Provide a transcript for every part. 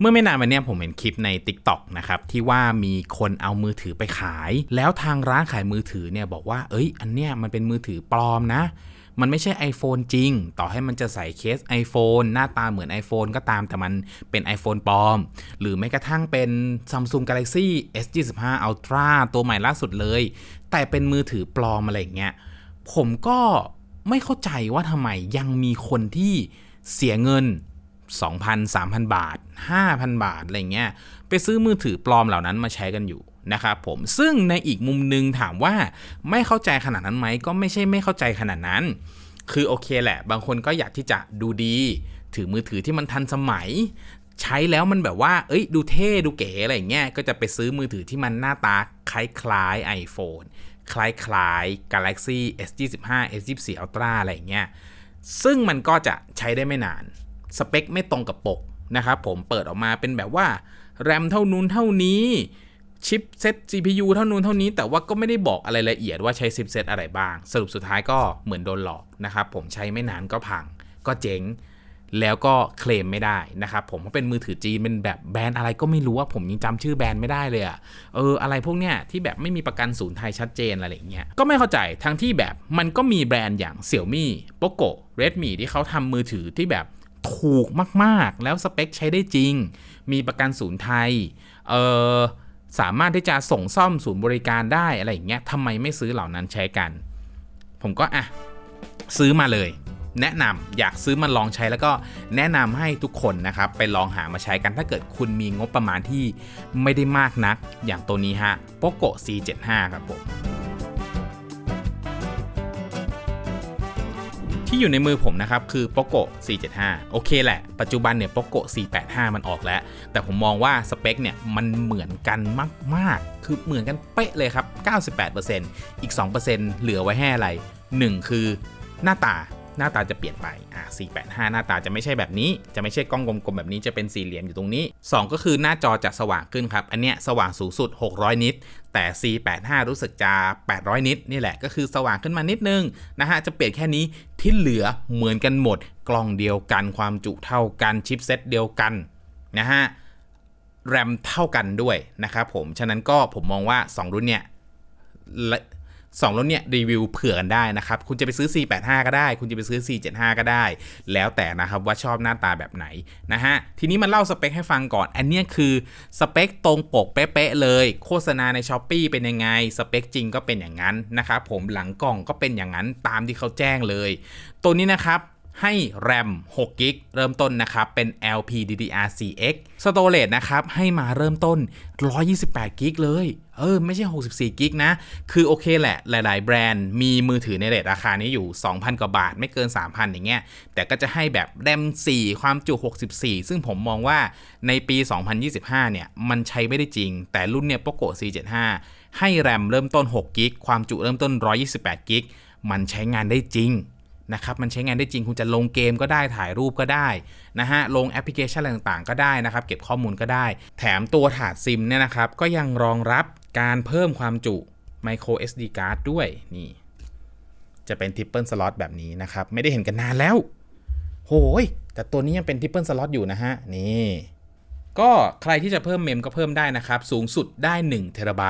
เมื่อไม่นานมาเนี้ยผมเห็นคลิปใน TikTok นะครับที่ว่ามีคนเอามือถือไปขาย แล้วทางร้านขายมือถือเนี่ยบอกว่าเอ้ย อันเนี้ยมันเป็นมือถือปลอมนะ มันไม่ใช่ iPhone จริง ต่อให้มันจะใส่เคส iPhone หน้าตาเหมือน iPhone ก็ตามแต่มันเป็น iPhone ปลอม หรือแม้กระทั่งเป็น Samsung Galaxy S25 Ultra ตัวใหม่ล่าสุดเลย แต่เป็นมือถือปลอมอะไรอย่างเงี้ยผมก็ไม่เข้าใจว่าทำไมยังมีคนที่เสียเงิน 2,000 3,000 บาท 5,000 บาทอะไรเงี้ยไปซื้อมือถือปลอมเหล่านั้นมาใช้กันอยู่นะครับผมซึ่งในอีกมุมหนึงถามว่าไม่เข้าใจขนาดนั้นไหมก็ไม่ใช่ไม่เข้าใจขนาดนั้น คือโอเคแหละ บางคนก็อยากที่จะดูดี ถือมือถือที่มันทันสมัย ใช้แล้วมันแบบว่า เอ้ย ดูเท่ดูเก๋อะไรอย่างเงี้ยก็จะไปซื้อมือถือที่มันหน้าตาคล้ายๆ iPhone คล้ายๆ Galaxy S25 S24 Ultra อะไรอย่างเงี้ยซึ่งมันก็จะใช้ได้ไม่นาน สเปคไม่ตรงกับปกนะครับผมเปิดออกมาเป็นแบบว่าแรมเท่านู้นเท่านี้ชิปเซต CPU เท่านู้นเท่านี้ แต่ว่าก็ไม่ได้บอกอะไรละเอียดว่าใช้ชิปเซตอะไรบ้าง สรุปสุดท้ายก็เหมือนโดนหลอกนะครับผมใช้ไม่นานก็พัง ก็เจ๊ง แล้วก็เคลมไม่ได้นะครับผมเพราะเป็นมือถือจีนเป็นแบบแบรนด์อะไรก็ไม่รู้ว่าผมยังจำชื่อแบรนด์ไม่ได้เลยอะเอออะไรพวกเนี้ยที่แบบไม่มีประกันศูนย์ไทยชัดเจนอะไรอย่างเงี้ยก็ไม่เข้าใจทั้งที่แบบมันก็มีแบรนด์อย่าง Xiaomi Poco Redmi ที่เขาทำมือถือที่แบบ ถูกมากๆ แล้วสเปคใช้ได้จริง มีประกันศูนย์ไทย เออสามารถที่จะส่งซ่อมศูนย์บริการได้อะไรอย่างเงี้ยทำไมไม่ซื้อเหล่านั้นใช้กัน ผมก็อะซื้อมาเลย แนะนำอยากซื้อมาลองใช้แล้วก็แนะนำให้ทุกคนนะครับ ไปลองหามาใช้กันถ้าเกิดคุณมีงบประมาณที่ไม่ได้มากนัก อย่างตัวนี้ฮะ Poco C75 ครับผม ที่อยู่ในมือผมนะครับคือ Poco 475 โอเคแหละ ปัจจุบันเนี่ย Poco 485 มันออกแล้ว แต่ผมมองว่าสเปคเนี่ยมันเหมือนกันมาก ๆ คือเหมือนกันเป๊ะเลยครับ 98%อีก 2%เหลือไว้ให้อะไร 1 คือหน้าตา หน้าตาจะเปลี่ยนไปอ่า485 หน้าตาจะไม่ใช่แบบนี้ จะไม่ใช่กล้องกลมๆแบบนี้จะเป็นสี่เหลี่ยมอยู่ตรงนี้ 2 ก็คือหน้าจอจะสว่างขึ้นครับ อันเนี้ยสว่างสูงสุด 600 นิตแต่ C85 รู้สึกจะ 800 นิตนี่แหละก็คือสว่างขึ้นมานิดนึงนะฮะ จะเปลี่ยนแค่นี้ที่เหลือเหมือนกันหมด กล้องเดียวกันความจุเท่ากันชิปเซตเดียวกันนะฮะแรมเท่ากันด้วยนะครับผม ฉะนั้นก็ผมมองว่า 2 รุ่นเนี่ย สองรุ่นเนี่ยรีวิวเผื่อกันได้นะครับ คุณจะไปซื้อ485 ก็ได้ คุณจะไปซื้อ475 ก็ได้ แล้วแต่นะครับว่าชอบหน้าตาแบบไหนนะฮะ ทีนี้มาเล่าสเปคให้ฟังก่อน อันเนี้ยคือสเปคตรงปกเป๊ะๆเลย โฆษณาใน s h อ p e e เป็นยังไง สเปคจริงก็เป็นอย่างนั้นนะครับผมหลังกล่องก็เป็นอย่างนั้นตามที่เขาแจ้งเลย ตัวนี้นะครับ ให้แรม6กิกเริ่มต้นนะครับ เป็น LPDDR4X Storage นะครับ ให้มาเริ่มต้น 128กิกเลย เออ ไม่ใช่ 64กิกนะ คือโอเคแหละ หลาย ๆ แบรนด์มีมือถือในเรทราคานี้อยู่ 2,000 กว่าบาท ไม่เกิน 3,000 อย่างเงี้ย แต่ก็จะให้แบบแรม 4 ความจุ 64 ซึ่งผมมองว่าในปี 2025 เนี่ย มันใช้ไม่ได้จริง แต่รุ่นเนี่ย Poco C75 ให้แรมเริ่มต้น6กิกความจุเริ่มต้น128กิกมันใช้งานได้จริง นะครับมันใช้งานได้จริงคุณจะลงเกมก็ได้ถ่ายรูปก็ได้นะฮะลงแอปพลิเคชันอะไรต่างๆ ก็ได้นะครับ เก็บข้อมูลก็ได้ แถมตัวถาดซิมเนี่ยนะครับก็ยังรองรับการเพิ่มความจุ micro SD card ด้วยนี่ จะเป็น triple slot แบบนี้นะครับ ไม่ได้เห็นกันนานแล้ว โหย แต่ตัวนี้ยังเป็น triple slot อยู่นะฮะ นี่ ก็ใครที่จะเพิ่มเมมก็เพิ่มได้นะครับ สูงสุดได้1 t b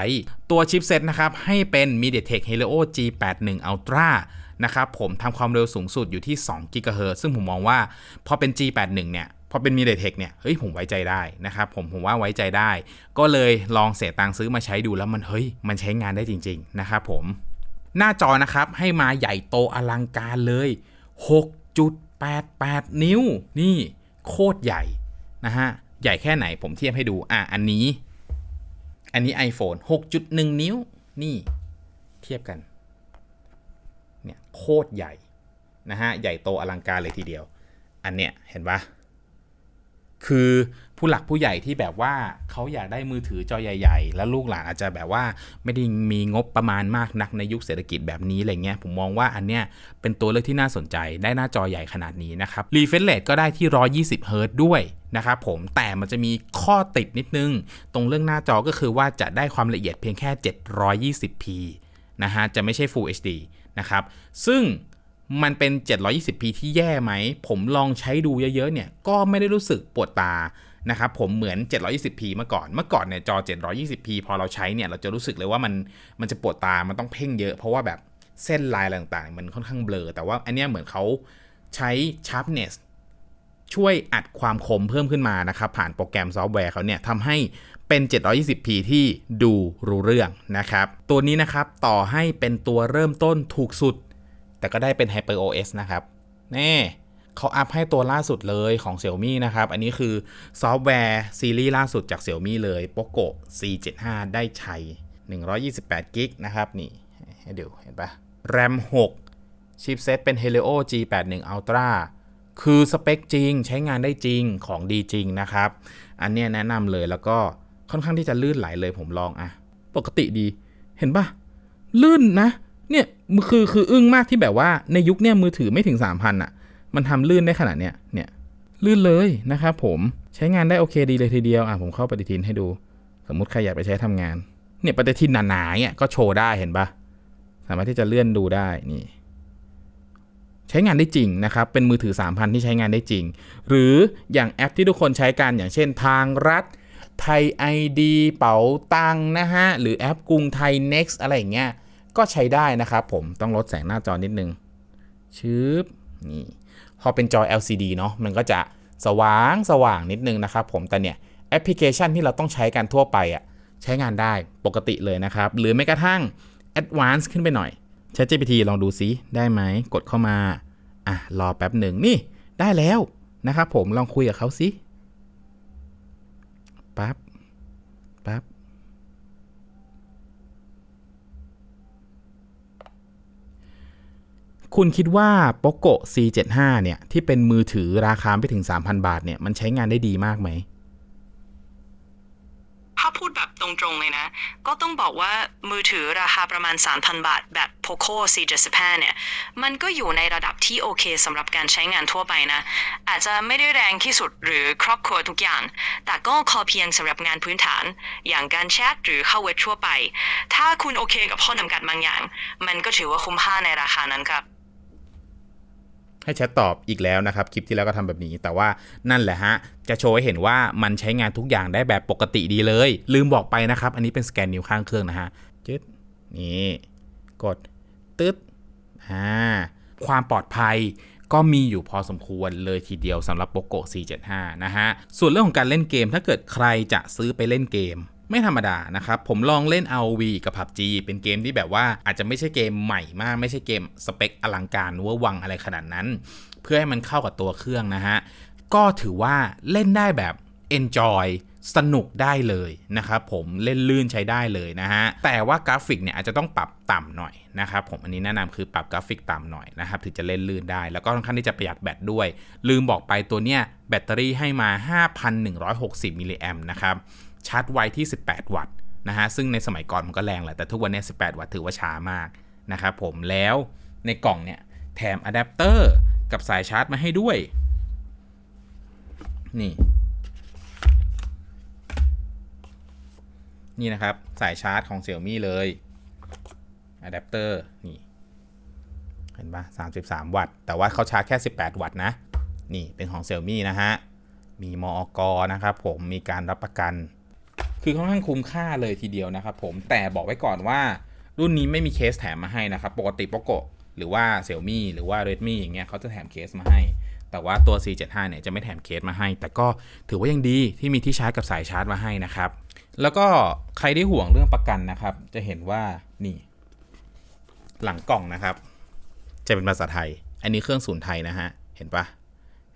ตัวชิปเซตนะครับ ให้เป็น MediaTek Helio G81 Ultra นะครับผมทำความเร็วสูงสุดอยู่ที่2 GHz ซึ่งผมมองว่าพอเป็น G81 เนี่ยพอเป็น MediaTek เนี่ย เฮ้ย ผมไว้ใจได้นะครับ ผม ผมว่าไว้ใจได้ ก็เลยลองเสียตังค์ซื้อมาใช้ดูแล้วมัน เฮ้ย มันใช้งานได้จริง ๆ นะครับผม หน้าจอนะครับ ให้มาใหญ่โตอลังการเลย 6.88 นิ้ว นี่โคตรใหญ่นะฮะ ใหญ่แค่ไหนผมเทียบให้ดู อะ อันนี้ อันนี้ iPhone 6.1 นิ้ว นี่ เทียบกัน โคตรใหญ่นะฮะใหญ่โตอลังการเลยทีเดียว อันเนี้ยเห็นปะคือผู้หลักผู้ใหญ่ที่แบบว่าเขาอยากได้มือถือจอใหญ่ ๆ แล้วลูกหลานอาจจะแบบว่าไม่ได้มีงบประมาณมากนักในยุคเศรษฐกิจแบบนี้อะไรเงี้ยผมมองว่าอันเนี้ยเป็นตัวเลือกที่น่าสนใจได้หน้าจอใหญ่ขนาดนี้นะครับรีเฟรชเรทก็ได้ที่ 120เฮิรตด้วยนะครับผมแต่มันจะมีข้อติดนิดนึง ตรงเรื่องหน้าจอก็คือว่าจะได้ความละเอียดเพียงแค่ 720p นะฮะจะไม่ใช่ Full HD นะครับ ซึ่งมันเป็น 720p ที่แย่ไหม ผมลองใช้ดูเยอะๆเนี่ย ก็ไม่ได้รู้สึกปวดตานะครับผมเหมือน 720p เมื่อก่อน เมื่อก่อนเนี่ยจอ 720p พอเราใช้เนี่ยเราจะรู้สึกเลยว่ามันมันจะปวดตา มันต้องเพ่งเยอะ เพราะว่าแบบเส้นลายต่างๆ มันค่อนข้างเบลอ แต่ว่าอันเนี้ยเหมือนเขาใช้ sharpness ช่วยอัดความคมเพิ่มขึ้นมานะครับ ผ่านโปรแกรมซอฟต์แวร์เขาเนี่ยทำให้ เป็น 720p ที่ดูรู้เรื่องนะครับ ตัวนี้นะครับต่อให้เป็นตัวเริ่มต้นถูกสุด แต่ก็ได้เป็น HyperOS นะครับแน่เขาอัพให้ตัวล่าสุดเลยของ Xiaomi นะครับ อันนี้คือซอฟต์แวร์ซีรีส์ล่าสุดจาก Xiaomi เลย Poco C75 ได้ใช้ 128กิกนะครับ นี่ให้ดูเห็นปะ RAM 6 ชิปเซตเป็น Helio G81 Ultra คือสเปคจริงใช้งานได้จริงของดีจริงนะครับ อันนี้แนะนำเลยแล้วก็ ค่อนข้างที่จะลื่นไหลเลยผมลองอะปกติดี เห็นปะลื่นนะ เนี่ยคือคืออึ้งมากที่แบบว่าในยุคเนี้ยมือถือไม่ถึง3,000อะมันทำลื่นได้ขนาดเนี้ยเนี่ยลื่นเลยนะครับผมใช้งานได้โอเคดีเลยทีเดียวอะผมเข้าปฏิทินให้ดู สมมุติใครอยากไปใช้ทำงาน เนี่ยปฏิทินหนาๆเนี่ยก็โชว์ได้เห็นปะสามารถที่จะเลื่อนดูได้นี่ ใช้งานได้จริงนะครับ เป็นมือถือ 3,000 ที่ใช้งานได้จริง หรืออย่างแอปที่ทุกคนใช้กันอย่างเช่นทางรัฐ ไทย ID เป๋าตังนะฮะ หรือแอปกรุงไทย Next อะไรอย่างเงี้ย ก็ใช้ได้นะครับผม ต้องลดแสงหน้าจอนิดนึง ชืบนี่ พอเป็นจอ LCD เนาะ มันก็จะสว่างสว่างนิดนึงนะครับผม แต่เนี่ยแอปพลิเคชันที่เราต้องใช้กันทั่วไปอะ่ะ ใช้งานได้ปกติเลยนะครับ หรือแม้กระทั่ง Advanced ขึ้นไปหน่อย ChatGPT ลองดูซิ ได้ไหม กดเข้ามา อะ รอแป๊บหนึ่งนี่ ได้แล้วนะครับผม ลองคุยกับเขาซิ ปั๊บ ปั๊บ คุณคิดว่า Poco C75 เนี่ย ที่เป็นมือถือราคาไม่ถึง 3,000 บาทเนี่ย มันใช้งานได้ดีมากไหม ตรงๆเลยนะ ก็ต้องบอกว่ามือถือราคาประมาณ 3,000 บาท แบบ Poco C75 เนี่ย มันก็อยู่ในระดับที่โอเคสำหรับการใช้งานทั่วไปนะ อาจจะไม่ได้แรงที่สุดหรือครอบครัวทุกอย่าง แต่ก็พอเพียงสำหรับงานพื้นฐาน อย่างการแชทหรือเข้าเว็บทั่วไป ถ้าคุณโอเคกับข้อจำกัดบางอย่าง มันก็ถือว่าคุ้มค่าในราคานั้นครับ ให้แชทตอบอีกแล้วนะครับ คลิปที่แล้วก็ทำแบบนี้ แต่ว่านั่นแหละฮะ จะโชว์ให้เห็นว่ามันใช้งานทุกอย่างได้แบบปกติดีเลย ลืมบอกไปนะครับ อันนี้เป็นสแกนนิ้วข้างเครื่องนะฮะจึ๊ดนี่กดตึ๊ดอ่าความปลอดภัยก็มีอยู่พอสมควรเลยทีเดียวสำหรับ Poco C75 นะฮะ ส่วนเรื่องของการเล่นเกมถ้าเกิดใครจะซื้อไปเล่นเกม ไม่ธรรมดานะครับ ผมลองเล่น ROV กับ PUBG เป็นเกมที่แบบว่าอาจจะไม่ใช่เกมใหม่มาก ไม่ใช่เกมสเปคอลังการเวอร์วังอะไรขนาดนั้น เพื่อให้มันเข้ากับตัวเครื่องนะฮะ ก็ถือว่าเล่นได้แบบ enjoy สนุกได้เลยนะครับผมเล่นลื่นใช้ได้เลยนะฮะ แต่ว่ากราฟิกเนี่ยอาจจะต้องปรับต่ำหน่อยนะครับผมอันนี้แนะนำคือปรับกราฟิกต่ำหน่อยนะครับถึงจะเล่นลื่นได้แล้วก็ค่อนข้างที่จะประหยัดแบตด้วย ลืมบอกไปตัวเนี้ยแบตเตอรี่ให้มา 5,160มิลลิแอมนะครับ ชาร์จไวที่ 18 วัตต์นะฮะซึ่งในสมัยก่อนมันก็แรงแหละแต่ทุกวันนี้18 วัตต์ถือว่าช้ามากนะครับผมแล้วในกล่องเนี่ยแถมอะแดปเตอร์กับสายชาร์จมาให้ด้วย นี่ นี่นะครับ สายชาร์จของ Xiaomi เลยอะแดปเตอร์นี่ เห็นปะ33 วัตต์ แต่ว่าเขาชาร์จแค่ 18 วัตต์นะ นี่เป็นของ Xiaomi นะฮะ มีมอกนะครับผมมีการรับประกัน คือค่อนข้างคุ้มค่าเลยทีเดียวนะครับผมแต่บอกไว้ก่อนว่า รุ่นนี้ไม่มีเคสแถมมาให้นะครับปกติ Poco หรือว่า Xiaomi หรือว่า Redmi อย่างเงี้ยเขาจะแถมเคสมาให้ แต่ว่าตัว C75 เนี่ยจะไม่แถมเคสมาให้ แต่ก็ถือว่ายังดีที่มีที่ชาร์จกับสายชาร์จมาให้นะครับ แล้วก็ใครที่ห่วงเรื่องประกันนะครับ จะเห็นว่านี่ หลังกล่องนะครับ จะเป็นภาษาไทย อันนี้เครื่องศูนย์ไทยนะฮะ เห็นปะ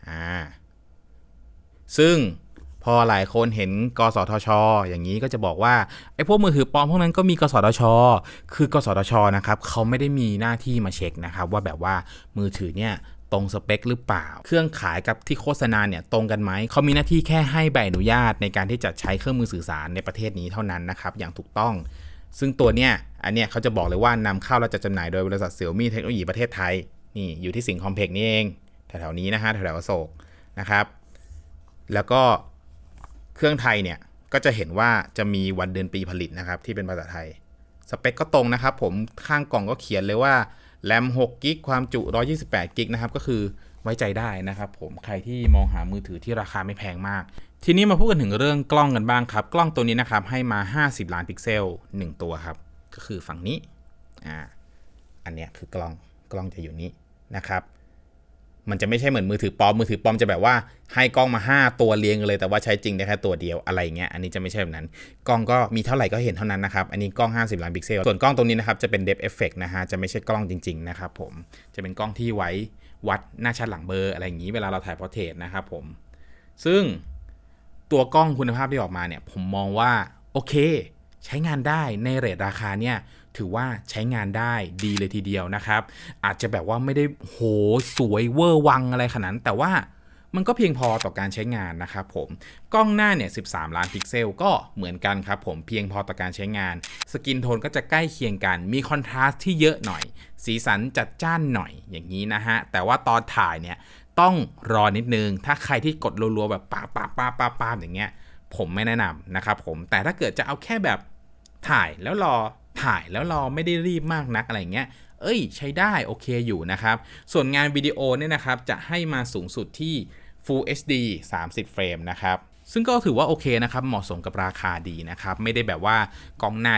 อ่าซึ่ง พอหลายคนเห็นกสทช อย่างนี้ก็จะบอกว่าไอ้พวกมือถือปลอมพวกนั้นก็มีกสทช คือกสทชนะครับเขาไม่ได้มีหน้าที่มาเช็คนะครับว่าแบบว่ามือถือเนี่ยตรงสเปคหรือเปล่า เครื่องขายกับที่โฆษณาเนี่ยตรงกันไหม เขามีหน้าที่แค่ให้ใบอนุญาตในการที่จะใช้เครื่องมือสื่อสารในประเทศนี้เท่านั้นนะครับ อย่างถูกต้อง ซึ่งตัวเนี้ย อันเนี้ยเขาจะบอกเลยว่านำเข้าและจัดจำหน่ายโดยบริษัทเซี่ยวมี่เทคโนโลยีประเทศไทย นี่อยู่ที่สิงห์คอมเพล็กซ์นี่เอง แถวๆนี้นะฮะ แถวๆโศกนะครับ แล้วก็ เครื่องไทยเนี่ยก็จะเห็นว่าจะมีวันเดือนปีผลิตนะครับที่เป็นภาษาไทย สเปคก็ตรงนะครับผมข้างกล่องก็เขียนเลยว่าแรม6กิกความจุ 128กิกนะครับก็คือไว้ใจได้นะครับผมใครที่มองหามือถือที่ราคาไม่แพงมาก ทีนี้มาพูดกันถึงเรื่องกล้องกันบ้างครับ กล้องตัวนี้นะครับให้มา 50 ล้านพิกเซล 1 ตัวครับ ก็คือฝั่งนี้อ่าอันเนี้ยคือกล้องกล้องจะอยู่นี้นะครับ มันจะไม่ใช่เหมือนมือถือปลอม มือถือปลอมจะแบบว่าให้กล้องมา 5 ตัวเรียงเลยแต่ว่าใช้จริงได้แค่ตัวเดียวอะไรเงี้ยอันนี้จะไม่ใช่แบบนั้น กล้องก็มีเท่าไหร่ก็เห็นเท่านั้นนะครับ อันนี้กล้อง 50 ล้านพิกเซล ส่วนกล้องตรงนี้นะครับจะเป็น depth effect นะฮะจะไม่ใช่กล้องจริงๆนะครับผมจะเป็นกล้องที่ไว้วัดหน้าชัดหลังเบอร์อะไรอย่างนี้เวลาเราถ่ายพอร์เทรตนะครับผมซึ่งตัวกล้องคุณภาพที่ออกมาเนี่ยผมมองว่าโอเค ใช้งานได้ในเรทราคาเนี่ย ถือว่าใช้งานได้ดีเลยทีเดียวนะครับ อาจจะแบบว่าไม่ได้โหสวยเวอร์วังอะไรขนาดนั้น แต่ว่ามันก็เพียงพอต่อการใช้งานนะครับผม กล้องหน้าเนี่ย 13 ล้านพิกเซลก็เหมือนกันครับผม เพียงพอต่อการใช้งาน สกินโทนก็จะใกล้เคียงกัน มีคอนทราสต์ที่เยอะหน่อย สีสันจัดจ้านหน่อยอย่างนี้นะฮะ แต่ว่าตอนถ่ายเนี่ยต้องรอนิดนึง ถ้าใครที่กดรัวๆ แบบปาปาปาปาปาอย่างเงี้ย ผมไม่แนะนำนะครับผม แต่ถ้าเกิดจะเอาแค่แบบถ่ายแล้วรอ ถ่ายแล้วเรอไม่ได้รีบมากนักอะไรเงี้ย เอ้ย ใช้ได้โอเคอยู่นะครับ ส่วนงานวิดีโอเนี่ยนะครับจะให้มาสูงสุดที่ Full HD 30 เฟรมนะครับซึ่งก็ถือว่าโอเคนะครับ เหมาะสมกับราคาดีนะครับ ไม่ได้แบบว่ากล้องหน้า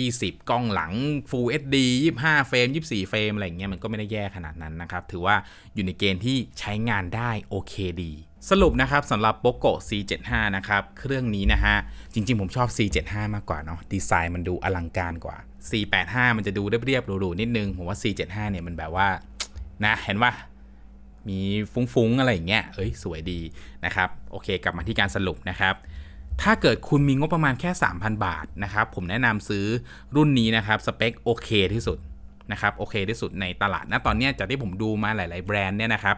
720 กล้องหลัง Full HD 25 เฟรม 24 เฟรม อะไรเงี้ยมันก็ไม่ได้แย่ขนาดนั้นนะครับ ถือว่าอยู่ในเกณฑ์ที่ใช้งานได้โอเคดี สรุปนะครับสำหรับ Poco C75 นะครับเครื่องนี้นะฮะจริงๆผมชอบ C75 มากกว่าเนาะดีไซน์มันดูอลังการกว่า C85 มันจะดูเรียบๆหรูๆนิดนึง ผมว่า C75 เนี่ยมันแบบว่านะเห็นว่ามีฟุ้งๆ อะไรอย่างเงี้ยเอ้ยสวยดีนะครับโอเค กลับมาที่การสรุปนะครับ ถ้าเกิดคุณมีงบประมาณแค่ 3,000 บาทนะครับผมแนะนำซื้อรุ่นนี้นะครับสเปคโอเคที่สุดนะครับโอเคที่สุดในตลาดณตอนนี้จากที่ผมดูมาหลาย ๆ แบรนด์เนี่ยนะครับ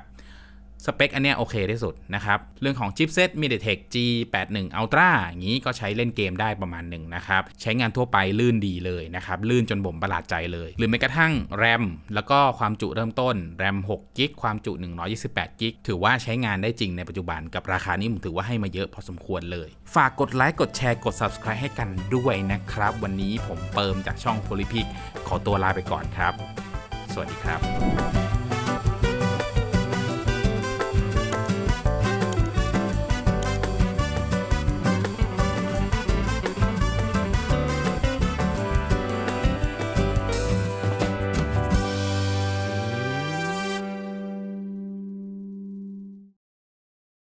สเปคอันเนี้ยโอเคที่สุดนะครับ เรื่องของชิปเซ็ต MediaTek G81 Ultra อย่างนี้ก็ใช้เล่นเกมได้ประมาณหนึ่งนะครับ ใช้งานทั่วไปลื่นดีเลยนะครับ ลื่นจนบ่มประหลาดใจเลย หรือแม้กระทั่งแรมแล้วก็ความจุเริ่มต้นแรม6กิกความจุ 128กิกถือว่าใช้งานได้จริงในปัจจุบันกับราคานี้ผมถือว่าให้มาเยอะพอสมควรเลย ฝากกดไลค์กดแชร์กด Subscribe ให้กันด้วยนะครับ วันนี้ผมเปิมจากช่องโพลิพิกขอตัวลาไปก่อนครับ สวัสดีครับ